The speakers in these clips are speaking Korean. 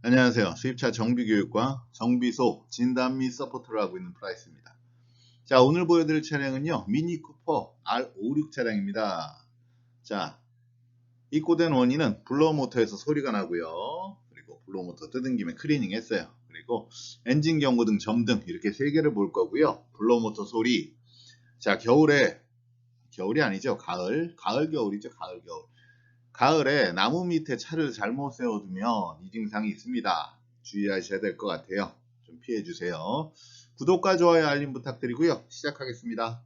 안녕하세요. 수입차 정비교육과 정비소 진단 및 서포트를 하고 있는 프라이스입니다. 자, 오늘 보여드릴 차량은요. 미니 쿠퍼 R56 차량입니다. 자, 입고된 원인은 블로어 모터에서 소리가 나고요. 그리고 블로어 모터 뜯은 김에 클리닝 했어요. 그리고 엔진 경고등, 점등 이렇게 세 개를 볼 거고요. 블로어 모터 소리. 자, 겨울에 겨울이 아니죠. 가을. 가을 겨울이죠. 가을 겨울. 가을에 나무 밑에 차를 잘못 세워두면 이 증상이 있습니다. 주의하셔야 될 것 같아요. 좀 피해 주세요. 구독과 좋아요 알림 부탁드리고요. 시작하겠습니다.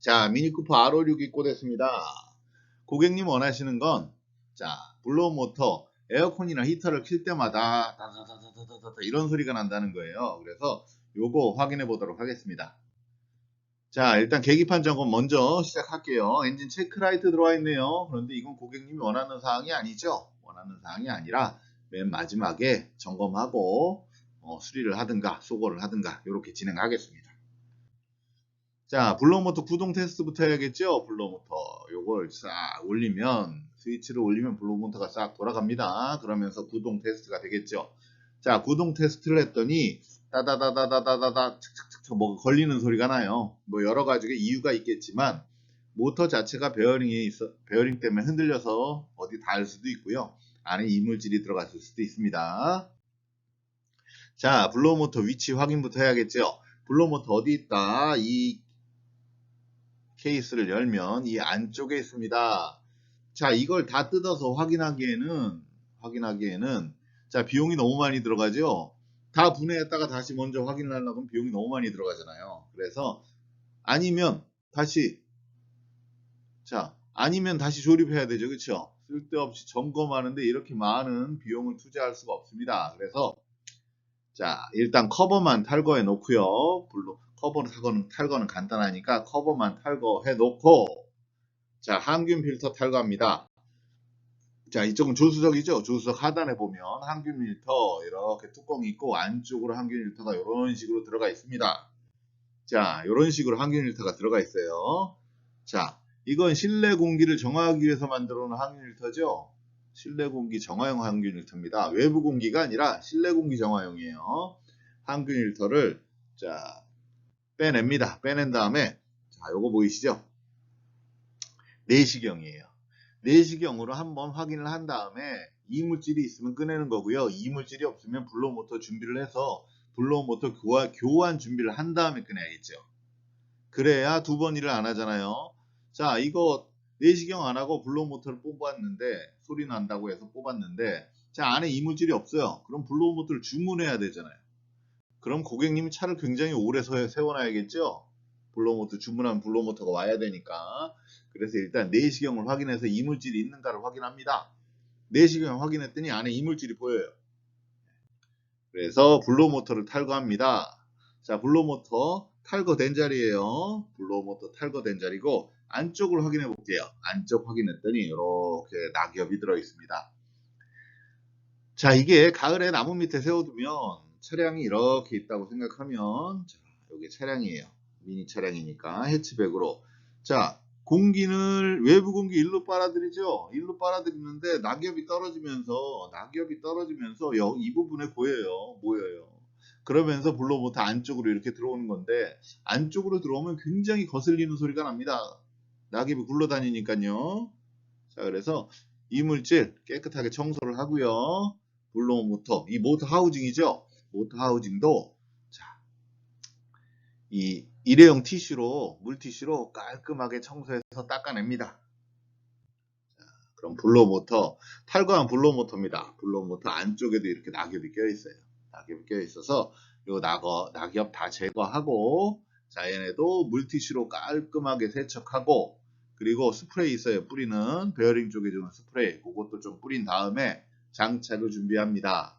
자, 미니쿠퍼 R56 입고됐습니다. 고객님 원하시는 건, 자, 블로우 모터, 에어컨이나 히터를 킬 때마다 다다다다다다 이런 소리가 난다는 거예요. 그래서 요거 확인해 보도록 하겠습니다. 자, 일단 계기판 점검 먼저 시작할게요. 엔진 체크라이트 들어와 있네요. 그런데 이건 고객님이 원하는 사항이 아니죠. 원하는 사항이 아니라 맨 마지막에 점검하고 어, 수리를 하든가 소거를 하든가 이렇게 진행하겠습니다. 자, 블로모터 구동 테스트부터 해야겠죠. 블로모터 요걸 싹 올리면 스위치를 올리면 블로모터가 싹 돌아갑니다. 그러면서 구동 테스트가 되겠죠. 자, 구동 테스트를 했더니 따다다다다다다다 뭐 걸리는 소리가 나요. 뭐 여러 가지 이유가 있겠지만 모터 자체가 베어링이 있어 베어링 때문에 흔들려서 어디 닿을 수도 있고요. 안에 이물질이 들어갔을 수도 있습니다. 자, 블로우 모터 위치 확인부터 해야겠죠. 블로우 모터 어디 있다? 이 케이스를 열면 이 안쪽에 있습니다. 자, 이걸 다 뜯어서 확인하기에는 확인하기에는 자, 비용이 너무 많이 들어가죠. 다 분해했다가 다시 먼저 확인을 하려면 비용이 너무 많이 들어가잖아요. 그래서 아니면 다시 자 아니면 다시 조립해야 되죠. 그렇죠? 쓸데없이 점검하는데 이렇게 많은 비용을 투자할 수가 없습니다. 그래서 자 일단 커버만 탈거해 놓고요. 물론 커버는 탈거는, 탈거는 간단하니까 커버만 탈거해 놓고 자 항균 필터 탈거합니다. 자, 이쪽은 조수석이죠. 조수석 하단에 보면 항균 필터 이렇게 뚜껑이 있고 안쪽으로 항균 필터가 이런 식으로 들어가 있습니다. 자, 이런 식으로 항균 필터가 들어가 있어요. 자, 이건 실내 공기를 정화하기 위해서 만들어 놓은 항균 필터죠. 실내 공기 정화용 항균 필터입니다. 외부 공기가 아니라 실내 공기 정화용이에요. 항균 필터를 자, 빼냅니다. 빼낸 다음에 자, 요거 보이시죠? 내시경이에요. 내시경으로 한번 확인을 한 다음에 이물질이 있으면 꺼내는 거고요. 이물질이 없으면 블로우 모터 준비를 해서 블로우 모터 교환, 교환 준비를 한 다음에 꺼내야겠죠. 그래야 두 번 일을 안 하잖아요. 자, 이거 내시경 안 하고 블로우 모터를 뽑았는데 소리 난다고 해서 뽑았는데 자, 안에 이물질이 없어요. 그럼 블로우 모터를 주문해야 되잖아요. 그럼 고객님이 차를 굉장히 오래 세워놔야겠죠. 블로우 모터 주문하면 블로우 모터가 와야 되니까 그래서 일단 내시경을 확인해서 이물질이 있는가를 확인합니다. 내시경 확인했더니 안에 이물질이 보여요. 그래서 블로우 모터를 탈거합니다. 자, 블로우 모터 탈거된 자리예요. 블로우 모터 탈거된 자리고 안쪽을 확인해 볼게요. 안쪽 확인했더니 이렇게 낙엽이 들어 있습니다. 자, 이게 가을에 나무 밑에 세워두면 차량이 이렇게 있다고 생각하면 자, 여기 차량이에요. 미니 차량이니까 해치백으로 자 공기를 외부 공기 일로 빨아들이죠. 일로 빨아들이는데 낙엽이 떨어지면서 낙엽이 떨어지면서 이 부분에 보여요. 모여요. 그러면서 블로모터 안쪽으로 이렇게 들어오는 건데 안쪽으로 들어오면 굉장히 거슬리는 소리가 납니다. 낙엽이 굴러다니니까요. 자 그래서 이물질 깨끗하게 청소를 하고요. 블로모터 이 모터 하우징이죠. 모터 하우징도 자, 이 일회용 티슈로 물티슈로 깔끔하게 청소해서 닦아냅니다. 자, 그럼 블로우 모터 탈거한 블로우 모터입니다. 블로우 모터 안쪽에도 이렇게 낙엽이 껴 있어요. 낙엽이 껴 있어서 요 낙어, 낙엽 다 제거하고 자 얘네도 물티슈로 깔끔하게 세척하고 그리고 스프레이 있어요. 뿌리는 베어링 쪽에 주는 스프레이 그것도 좀 뿌린 다음에 장착을 준비합니다.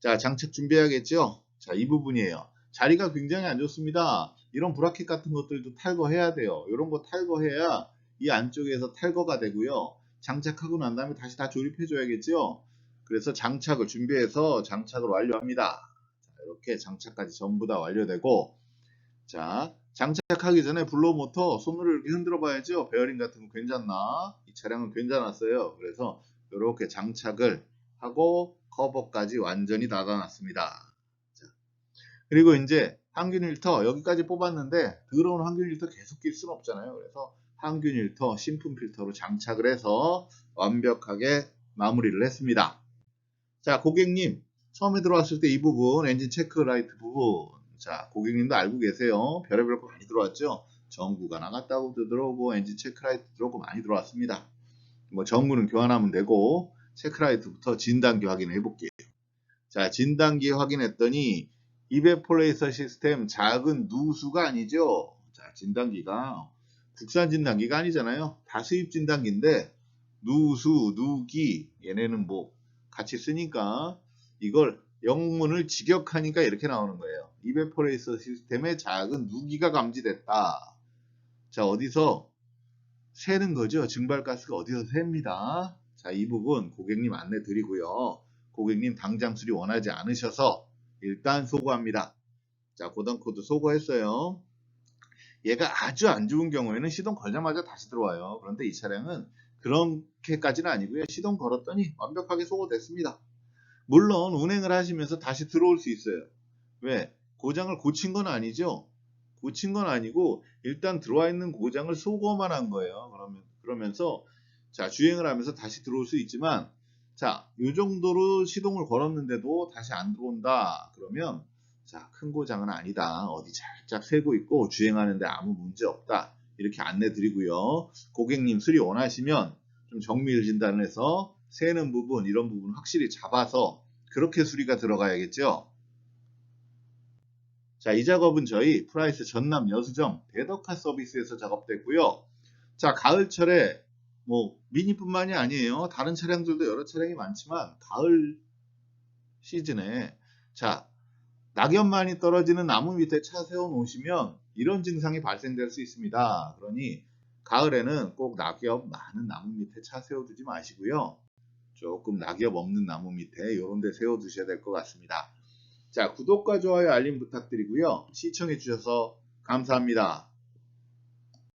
자 장착 준비해야겠죠? 자 이 부분이에요. 자리가 굉장히 안 좋습니다. 이런 브라켓 같은 것들도 탈거해야 돼요. 이런 거 탈거해야 이 안쪽에서 탈거가 되고요. 장착하고 난 다음에 다시 다 조립해 줘야겠죠. 그래서 장착을 준비해서 장착을 완료합니다. 자, 이렇게 장착까지 전부 다 완료되고 자 장착하기 전에 블로우 모터 손으로 이렇게 흔들어 봐야죠. 베어링 같은 거 괜찮나? 이 차량은 괜찮았어요. 그래서 이렇게 장착을 하고 커버까지 완전히 닫아놨습니다. 자, 그리고 이제 항균 일터 여기까지 뽑았는데 들어온 항균 일터 계속 낄 수는 없잖아요. 그래서 항균 일터 신품 필터로 장착을 해서 완벽하게 마무리를 했습니다. 자 고객님 처음에 들어왔을 때 이 부분 엔진 체크 라이트 부분 자 고객님도 알고 계세요. 별의별 거 많이 들어왔죠. 전구가 나갔다고도 들어오고 엔진 체크 라이트 들어오고 많이 들어왔습니다. 뭐 전구는 교환하면 되고 체크라이트부터 진단기 확인해 볼게요. 자, 진단기 확인했더니 이베폴레이서 시스템 작은 누수가 아니죠. 자, 진단기가 국산 진단기가 아니잖아요. 다 수입 진단기인데 누수, 누기 얘네는 뭐 같이 쓰니까 이걸 영문을 직역하니까 이렇게 나오는 거예요. 이베폴레이서 시스템에 작은 누기가 감지됐다. 자, 어디서 새는 거죠. 증발가스가 어디서 셉니다. 자, 이 부분 고객님 안내 드리고요. 고객님 당장 수리 원하지 않으셔서 일단 소거합니다. 자, 고단 코드 소거했어요. 얘가 아주 안 좋은 경우에는 시동 걸자마자 다시 들어와요. 그런데 이 차량은 그렇게까지는 아니고요. 시동 걸었더니 완벽하게 소거됐습니다. 물론 운행을 하시면서 다시 들어올 수 있어요. 왜? 고장을 고친 건 아니죠. 고친 건 아니고 일단 들어와 있는 고장을 소거만 한 거예요. 그러면 그러면서 자 주행을 하면서 다시 들어올 수 있지만 자, 이 정도로 시동을 걸었는데도 다시 안 들어온다. 그러면 자, 큰 고장은 아니다. 어디 살짝 새고 있고 주행하는데 아무 문제 없다. 이렇게 안내 드리고요. 고객님 수리 원하시면 좀 정밀 진단을 해서 새는 부분, 이런 부분 확실히 잡아서 그렇게 수리가 들어가야겠죠. 자, 이 작업은 저희 프라이스 전남 여수점 대덕카 서비스에서 작업됐고요. 자, 가을철에 뭐 미니뿐만이 아니에요. 다른 차량들도 여러 차량이 많지만 가을 시즌에 자, 낙엽 많이 떨어지는 나무 밑에 차 세워 놓으시면 이런 증상이 발생될 수 있습니다. 그러니 가을에는 꼭 낙엽 많은 나무 밑에 차 세워두지 마시고요. 조금 낙엽 없는 나무 밑에 이런 데 세워두셔야 될 것 같습니다. 자, 구독과 좋아요, 알림 부탁드리고요. 시청해 주셔서 감사합니다.